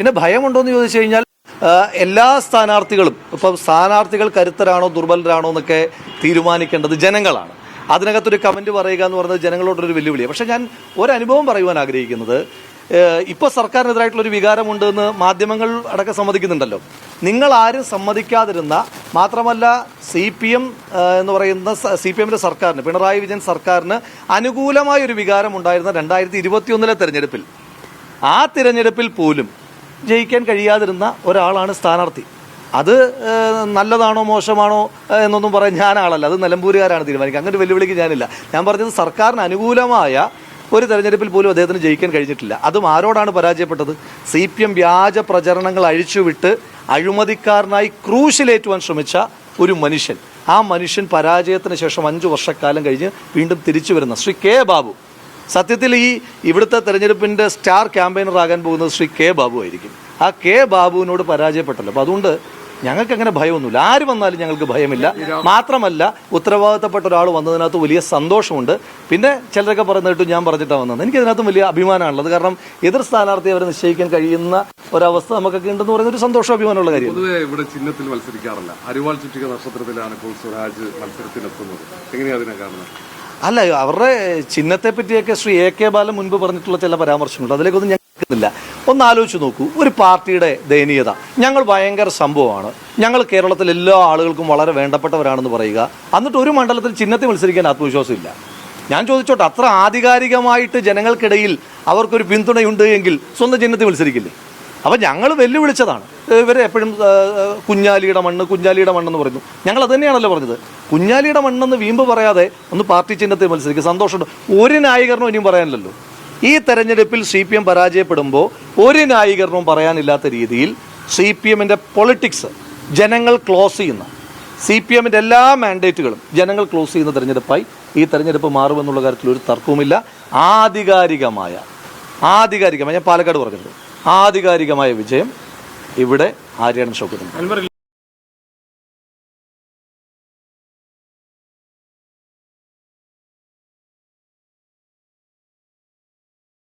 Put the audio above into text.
പിന്നെ ഭയമുണ്ടോ എന്ന് ചോദിച്ചു കഴിഞ്ഞാൽ എല്ലാ സ്ഥാനാർത്ഥികളും ഇപ്പം സ്ഥാനാർത്ഥികൾ കരുത്തരാണോ ദുർബലരാണോ എന്നൊക്കെ തീരുമാനിക്കേണ്ടത് ജനങ്ങളാണ്. അതിനകത്തൊരു കമന്റ് പറയുക എന്ന് പറയുന്നത് ജനങ്ങളോടൊരു വെല്ലുവിളിയാണ്. പക്ഷേ ഞാൻ ഒരനുഭവം പറയുവാൻ ആഗ്രഹിക്കുന്നത് ഇപ്പോൾ സർക്കാരിനെതിരായിട്ടുള്ളൊരു വികാരമുണ്ട് എന്ന് മാധ്യമങ്ങൾ അടക്കം സമ്മതിക്കുന്നുണ്ടല്ലോ. നിങ്ങൾ ആരും സമ്മതിക്കാതിരുന്ന മാത്രമല്ല സി പി എം എന്ന് പറയുന്ന സി പി എമ്മിന്റെ സർക്കാരിന് പിണറായി വിജയൻ സർക്കാരിന് അനുകൂലമായ ഒരു വികാരം ഉണ്ടായിരുന്ന രണ്ടായിരത്തി ഇരുപത്തിയൊന്നിലെ തെരഞ്ഞെടുപ്പിൽ. ആ തിരഞ്ഞെടുപ്പിൽ പോലും ജയിക്കാൻ കഴിയാതിരുന്ന ഒരാളാണ് സ്ഥാനാർത്ഥി. അത് നല്ലതാണോ മോശമാണോ എന്നൊന്നും പറയാൻ ഞാൻ ആളല്ല അത് നിലമ്പൂരുകാരാണ് തീരുമാനിക്കുക. അങ്ങനെ വെല്ലുവിളിക്ക് ഞാനില്ല. ഞാൻ പറഞ്ഞത് സർക്കാരിന് അനുകൂലമായ ഒരു തെരഞ്ഞെടുപ്പിൽ പോലും അദ്ദേഹത്തിന് ജയിക്കാൻ കഴിഞ്ഞിട്ടില്ല. അതും ആരോടാണ് പരാജയപ്പെട്ടത്? സി പി എം വ്യാജ പ്രചരണങ്ങൾ അഴിച്ചുവിട്ട് അഴിമതിക്കാരനായി ക്രൂശിലേറ്റുവാൻ ശ്രമിച്ച ഒരു മനുഷ്യൻ. ആ മനുഷ്യൻ പരാജയത്തിന് ശേഷം അഞ്ച് വർഷക്കാലം കഴിഞ്ഞ് വീണ്ടും തിരിച്ചു വരുന്ന ശ്രീ കെ ബാബു. സത്യത്തിൽ ഈ ഇവിടുത്തെ തെരഞ്ഞെടുപ്പിന്റെ സ്റ്റാർ ക്യാമ്പയിനർ ആകാൻ പോകുന്നത് ശ്രീ കെ ബാബു ആയിരിക്കും. ആ കെ ബാബുവിനോട് പരാജയപ്പെട്ടല്ലോ. അപ്പോൾ അതുകൊണ്ട് ഞങ്ങൾക്ക് അങ്ങനെ ഭയമൊന്നുമില്ല. ആര് വന്നാലും ഞങ്ങൾക്ക് ഭയമില്ല. മാത്രമല്ല ഉത്തരവാദിത്തപ്പെട്ട ഒരാൾ വന്നതിനകത്ത് വലിയ സന്തോഷമുണ്ട്. പിന്നെ ചിലരൊക്കെ പറയുന്ന കേട്ടു ഞാൻ പറഞ്ഞിട്ടാണ് വന്നത്. എനിക്ക് അതിനകത്തും വലിയ അഭിമാനമാണുള്ളത്. കാരണം എതിർ സ്ഥാനാർത്ഥി അവരെ നിശ്ചയിക്കാൻ കഴിയുന്ന ഒരവസ്ഥ നമുക്കൊക്കെ ഉണ്ടെന്ന് പറയുന്ന ഒരു സന്തോഷം അഭിമാനമുള്ള കാര്യം ഇവിടെ ചിഹ്നത്തിൽ മത്സരിക്കാറില്ല. അരിവാൾ ചുറ്റിക നക്ഷത്രത്തിലാണ് ഇപ്പോൾ സ്വരാജ് മത്സരത്തിനെത്തുന്നത്. എങ്ങനെയാണ് അതിനെ കാണുന്നത്? അല്ല അവരുടെ ചിഹ്നത്തെ പറ്റിയൊക്കെ ശ്രീ എ കെ ബാലൻ മുൻപ് പറഞ്ഞിട്ടുള്ള ചില പരാമർശങ്ങളുണ്ട്. അതിലേക്കൊന്നും ഞാൻ കേൾക്കുന്നില്ല. ഒന്ന് ആലോചിച്ച് നോക്കൂ. ഒരു പാർട്ടിയുടെ ദയനീയത. ഞങ്ങൾ ഭയങ്കര സംഭവമാണ്. ഞങ്ങൾ കേരളത്തിലെ എല്ലാ ആളുകൾക്കും വളരെ വേണ്ടപ്പെട്ടവരാണെന്ന് പറയുക. എന്നിട്ട് ഒരു മണ്ഡലത്തിൽ ചിഹ്നത്തെ മത്സരിക്കാൻ ആത്മവിശ്വാസമില്ല. ഞാൻ ചോദിച്ചോട്ടെ അത്ര ആധികാരികമായിട്ട് ജനങ്ങൾക്കിടയിൽ അവർക്കൊരു പിന്തുണയുണ്ട് എങ്കിൽ സ്വന്തം ചിഹ്നത്തെ മത്സരിക്കില്ലേ? അപ്പം ഞങ്ങൾ വെല്ലുവിളിച്ചതാണ്. ഇവരെ എപ്പോഴും കുഞ്ഞാലിയുടെ മണ്ണ് കുഞ്ഞാലിയുടെ മണ്ണെന്ന് പറയുന്നു. ഞങ്ങൾ അത് തന്നെയാണല്ലോ പറഞ്ഞത്. കുഞ്ഞാലിയുടെ മണ്ണെന്ന് വീമ്പ് പറയാതെ ഒന്ന് പാർട്ടി ചിഹ്നത്തിൽ മത്സരിക്കുക സന്തോഷമുണ്ട്. ഒരു ന്യായീകരണവും ഇനിയും പറയാനില്ലല്ലോ. ഈ തെരഞ്ഞെടുപ്പിൽ സി പി എം പരാജയപ്പെടുമ്പോൾ ഒരു ന്യായീകരണവും പറയാനില്ലാത്ത രീതിയിൽ സി പി എമ്മിന്റെ പൊളിറ്റിക്സ് ജനങ്ങൾ ക്ലോസ് ചെയ്യുന്ന സി പി എമ്മിന്റെ എല്ലാ മാൻഡേറ്റുകളും ജനങ്ങൾ ക്ലോസ് ചെയ്യുന്ന തെരഞ്ഞെടുപ്പായി ഈ തെരഞ്ഞെടുപ്പ് മാറുമെന്നുള്ള കാര്യത്തിൽ ഒരു തർക്കവുമില്ല. ആധികാരികമായ ആധികാരികമായ ഞാൻ പാലക്കാട് പറഞ്ഞിട്ടുണ്ട്. ആധികാരികമായ വിജയം ഇവിടെ ആര്യാടൻ ഷൗക്കത്തുണ്ട്